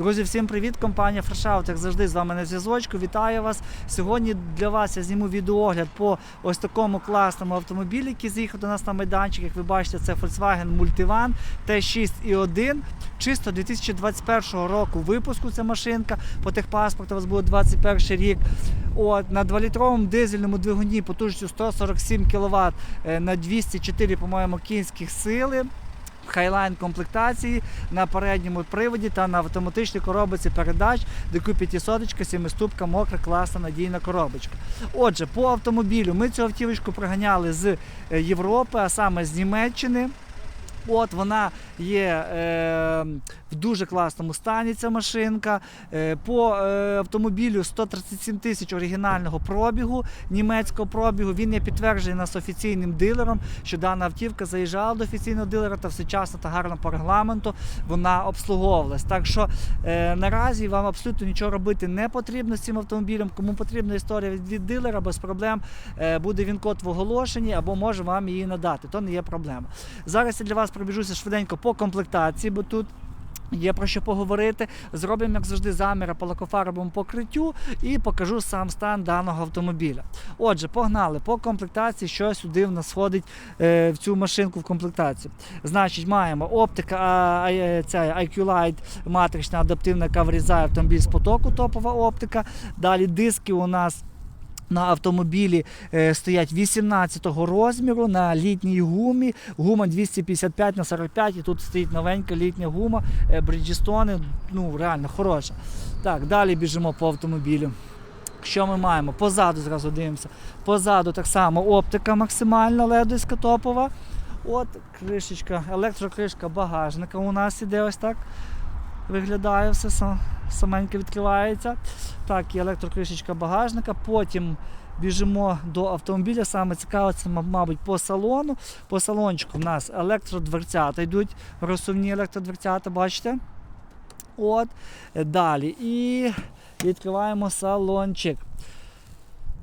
Друзі, всім привіт! Компанія Фрешаут, як завжди, з вами на зв'язочку. Вітаю вас. Сьогодні для вас я зніму відеоогляд по ось такому класному автомобілі, який заїхав до нас на майданчик. Як ви бачите, це Volkswagen Multivan T6.1. Чисто 2021 року випуску ця машинка. По техпаспорту у вас буде 21 рік. От, на 2-літровому дизельному двигуні потужністю 147 кВт на 204, по-моєму, кінських сили. Хайлайн комплектації на передньому приводі та на автоматичній коробиці передач, ДК 500, 7 ступка, мокра, класна, надійна коробочка. Отже, по автомобілю ми цю автівочку приганяли з е, Європи, а саме з Німеччини. От вона є е, в дуже класному стані. Ця машинка. Е, по е, автомобілю 137 тисяч оригінального пробігу, німецького пробігу. Він є підтверджений нас офіційним дилером, що дана автівка заїжджала до офіційного дилера та всечасно та гарно по регламенту вона обслуговувалась. Так що е, наразі вам абсолютно нічого робити не потрібно з цим автомобілем. Кому потрібна історія від, дилера, без проблем е, буде він код в оголошенні або може вам її надати. То не є проблема. Зараз я для вас пробіжуся швиденько по комплектації, бо тут. Є про що поговорити. Зробимо, як завжди, заміри по лакофарбовому покриттю і покажу сам стан даного автомобіля. Отже, погнали по комплектації, що сюди в нас входить е, в цю машинку в комплектацію. Значить, маємо оптика, а, е, ця IQ Light матрична адаптивна, яка врізає автомобіль з потоку, топова оптика. Далі диски у нас. На автомобілі е, стоять 18-го розміру на літній гумі. Гума 255 на 45 і тут стоїть новенька літня гума. Е, Bridgestone, ну реально хороша. Так, далі біжимо по автомобілю. Що ми маємо? Позаду зразу дивимося. Позаду так само оптика максимальна ледовська топова. От кришечка, електрокришка багажника у нас іде ось так. Виглядає все саменьке відкривається. Так, і електрокришечка багажника. Потім біжимо до автомобіля. Саме цікаве, це, мабуть, по салону. По салончику в нас електродверцята йдуть, розсувні електродверцята, бачите? От. Е, Далі. І відкриваємо салончик.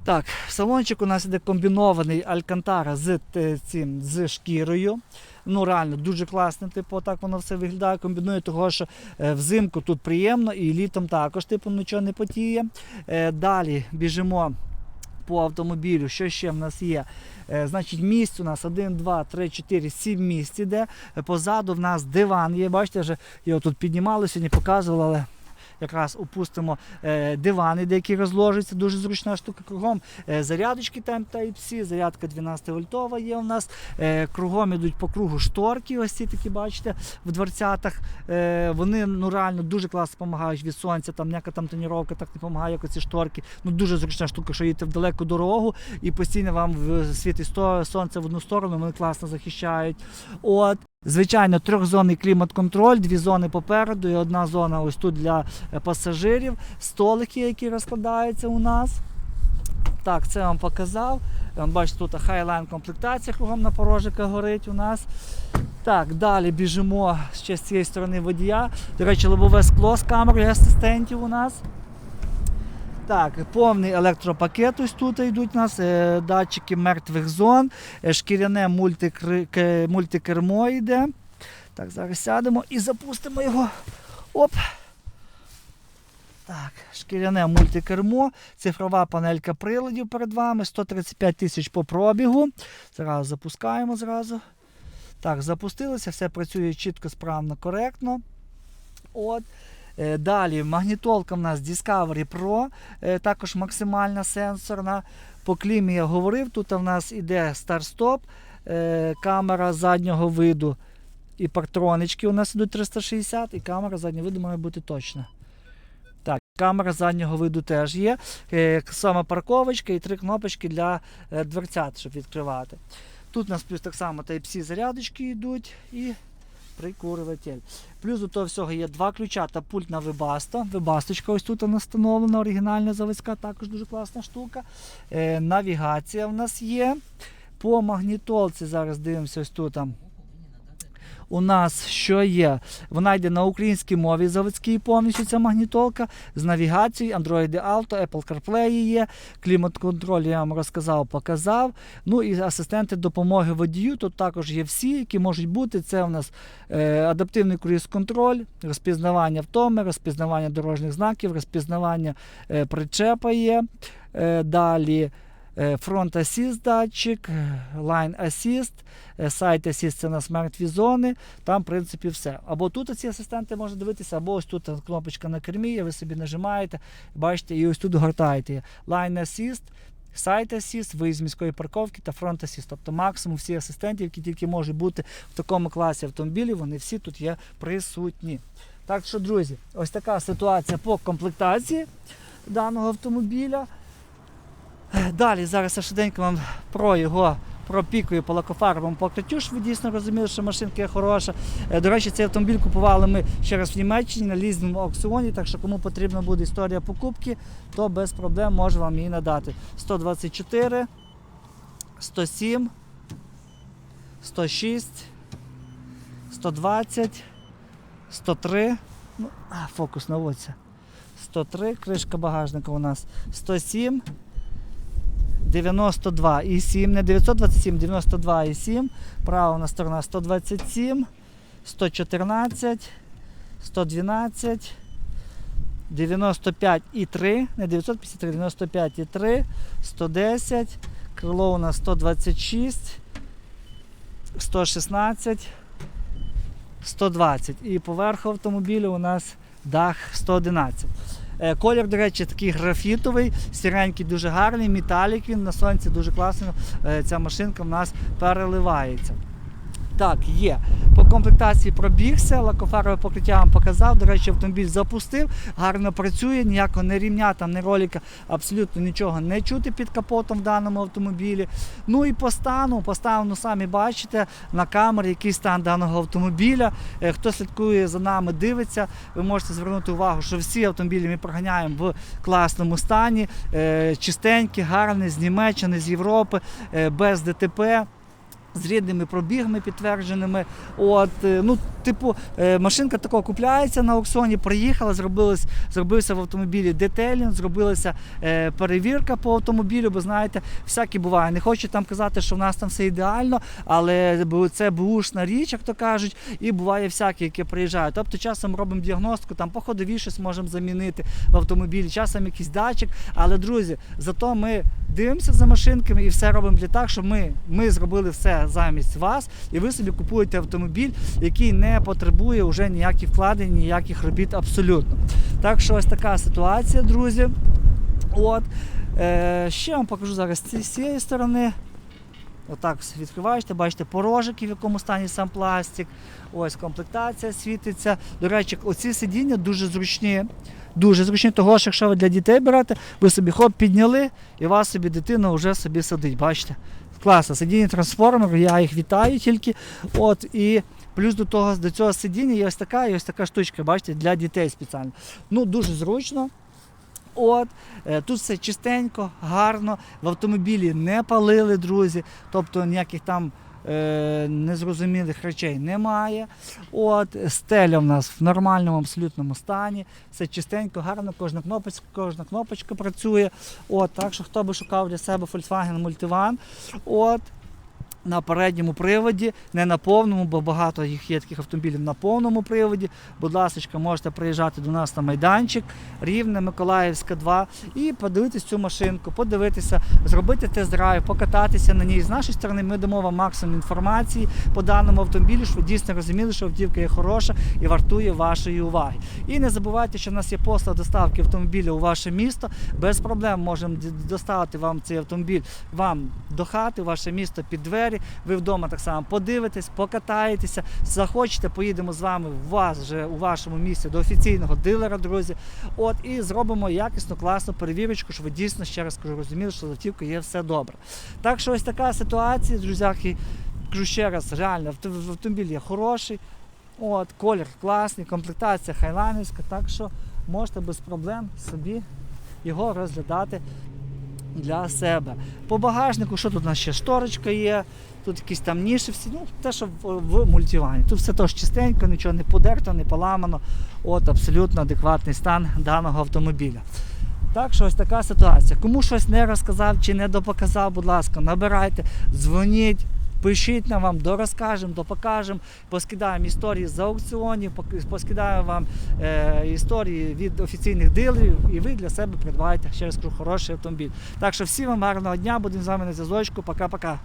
Так, салончик у нас іде комбінований алькантара з, цим, з шкірою. Ну, реально, дуже класно, типу, так воно все виглядає. Комбінує того, що е, взимку тут приємно і літом також, типу, нічого не потіє. Е, далі біжимо по автомобілю. Що ще в нас є? Е, значить, місць у нас 1, 2, 3, 4, 7 місць іде. Е, Позаду в нас диван є. Бачите, вже його тут піднімали, сьогодні показували, але якраз опустимо е, дивани, деякі розложуються, дуже зручна штука. Кругом е, зарядочки там Type-C, зарядка 12 вольтова є у нас. Е, кругом ідуть по кругу шторки, ось ці такі, бачите, в дверцятах. Е, вони ну, реально дуже класно допомагають від сонця, там ніяка там тоніровка так не допомагає, як оці шторки. Ну, дуже зручна штука, що їдете в далеку дорогу і постійно вам світить сонце в одну сторону, вони класно захищають. От. Звичайно, трьохзонний клімат-контроль, дві зони попереду і одна зона ось тут для е, пасажирів, столики, які розкладаються у нас. Так, це вам показав. Бачите, тут хайлайн комплектація кругом на порожика горить у нас. Так, далі біжимо ще з цієї сторони водія. До речі, лобове скло з камерою асистентів у нас. Так, повний електропакет ось тут йдуть у нас, е, датчики мертвих зон, е, шкіряне мультикермо йде. Так, зараз сядемо і запустимо його. Оп. Так, шкіряне мультикермо, цифрова панелька приладів перед вами, 135 тисяч по пробігу. Зараз запускаємо зразу. Так, запустилося, все працює чітко, справно, коректно. От. Е, Далі магнітолка в нас Discovery Pro, е, також максимальна сенсорна. По клімі я говорив, тут в нас іде старт-стоп, е, камера заднього виду і партронички у нас ідуть 360, і камера заднього виду має бути точна. Так, камера заднього виду теж є. Саме парковочка і три кнопочки для дверцят, щоб відкривати. Тут у нас плюс так само Type-C зарядочки йдуть і прикурюватель. Плюс до того всього є два ключа та пульт на Webasto. Webastoчка ось тут вона встановлена, оригінальна заводська, також дуже класна штука. Е, навігація в нас є. По магнітолці зараз дивимося ось тут. Там. У нас що є? Вона йде на українській мові заводській повністю ця магнітолка з навігацією, Android Auto, Apple CarPlay є, клімат-контроль я вам розказав, показав. Ну і асистенти допомоги водію. Тут також є всі, які можуть бути. Це у нас е, адаптивний круїз-контроль, розпізнавання втоми, розпізнавання дорожніх знаків, розпізнавання е, причепа є. Е, далі е, фронт асіст датчик, е, Line Assist, е, Site Assist це на мертві зони. Там, в принципі, все. Або тут ці асистенти можна дивитися, або ось тут кнопочка на кермі, ви собі нажимаєте, бачите, і ось тут гортаєте. Line Assist, Site Assist, виїзд з міської парковки та Front Assist. Тобто максимум всі асистентів, які тільки можуть бути в такому класі автомобілів, вони всі тут є присутні. Так що, друзі, ось така ситуація по комплектації даного автомобіля. Далі зараз я швиденько вам про його пропікую по лакофарбовому покриттю, щоб ви дійсно розуміли, що машинка є хороша. Е, До речі, цей автомобіль купували ми ще раз в Німеччині на лізному аукціоні, так що кому потрібна буде історія покупки, то без проблем можу вам її надати. 124, 107, 106, 120, 103. Ну, а, фокус наводиться. 103, кришка багажника у нас 107, 92 і 7, не 927, 92 і 7. Права у нас сторона 127, 114, 112, 95 і 3, не 953, 95 і 3, 110, крило у нас 126, 116, 120. І поверху автомобіля у нас дах 111. Е, Колір, до речі, такий графітовий, сіренький, дуже гарний, металік він на сонці дуже класно. е, Ця машинка в нас переливається. Так, є. По комплектації пробігся, лакофарове покриття вам показав. До речі, автомобіль запустив, гарно працює, ніякого не рівня, там, не ролика, абсолютно нічого не чути під капотом в даному автомобілі. Ну і по стану, по стану ну, самі бачите на камері, який стан даного автомобіля. Е, Хто слідкує за нами, дивиться, ви можете звернути увагу, що всі автомобілі ми проганяємо в класному стані, е, чистенькі, гарні, з Німеччини, з Європи, е, без ДТП з рідними пробігами підтвердженими. От, е, ну, типу, е, машинка такого купляється на аукціоні, приїхала, зробилось, зробився в автомобілі детейлінг, зробилася е, перевірка по автомобілю, бо знаєте, всяке буває. Не хочу там казати, що в нас там все ідеально, але це бушна річ, як то кажуть, і буває всяке, яке приїжджає. Тобто часом робимо діагностику, там по щось можемо замінити в автомобілі, часом якийсь датчик. Але, друзі, зато ми дивимося за машинками і все робимо для так, щоб ми, ми зробили все замість вас, і ви собі купуєте автомобіль, який не потребує вже ніяких вкладень, ніяких робіт абсолютно. Так що ось така ситуація, друзі. От. Е, ще вам покажу зараз з цієї сторони. Отак відкриваєте, бачите порожики, в якому стані сам пластик. Ось комплектація світиться. До речі, оці сидіння дуже зручні. Дуже зручні, того що якщо ви для дітей берете, ви собі хоп підняли, і вас собі дитина вже собі сидить. Бачите? Класно, сидіння трансформер, я їх вітаю тільки. От, і плюс до того, до цього сидіння є ось така і ось така штучка, бачите, для дітей спеціально. Ну, дуже зручно. От, е, тут все чистенько, гарно, в автомобілі не палили, друзі, тобто ніяких там е, незрозумілих речей немає. От, стеля в нас в нормальному абсолютному стані, все чистенько, гарно, кожна кнопочка, кожна кнопочка працює. От, так що хто би шукав для себе Volkswagen Multivan, от, на передньому приводі, не на повному, бо багато їх є таких автомобілів на повному приводі. Будь ласка, можете приїжджати до нас на майданчик, Рівне, Миколаївська 2, і подивитись цю машинку, подивитися, зробити тест-драйв, покататися на ній. З нашої сторони ми дамо вам максимум інформації по даному автомобілю, щоб ви дійсно розуміли, що автівка є хороша і вартує вашої уваги. І не забувайте, що в нас є послуга доставки автомобіля у ваше місто. Без проблем можемо доставити вам цей автомобіль вам до хати, ваше місто під двері. Ви вдома так само подивитесь, покатаєтеся, захочете, поїдемо з вами у вас вже у вашому місці до офіційного дилера, друзі. От і зробимо якісну, класну перевірочку, щоб ви дійсно ще раз кажу, розуміли, що з є все добре. Так що ось така ситуація, друзяки. Кажу ще раз, реально, автомобіль є хороший. От, колір класний, комплектація хайлайнерська, так що можете без проблем собі його розглядати для себе. По багажнику, що тут у нас ще шторочка є, тут якісь там ніші, всі, ну, те, що в, в мультивані. Тут все теж чистенько, нічого не подерто, не поламано. От абсолютно адекватний стан даного автомобіля. Так що ось така ситуація. Кому щось не розказав чи не допоказав, будь ласка, набирайте, дзвоніть. Пишіть нам вам, дорозкажемо, допокажемо, поскидаємо історії з аукціонів, поскидаємо вам е, історії від офіційних дилерів, і ви для себе придбаєте ще раз хороший автомобіль. Так що всім вам гарного дня, будемо з вами на зв'язочку. Пока-пока.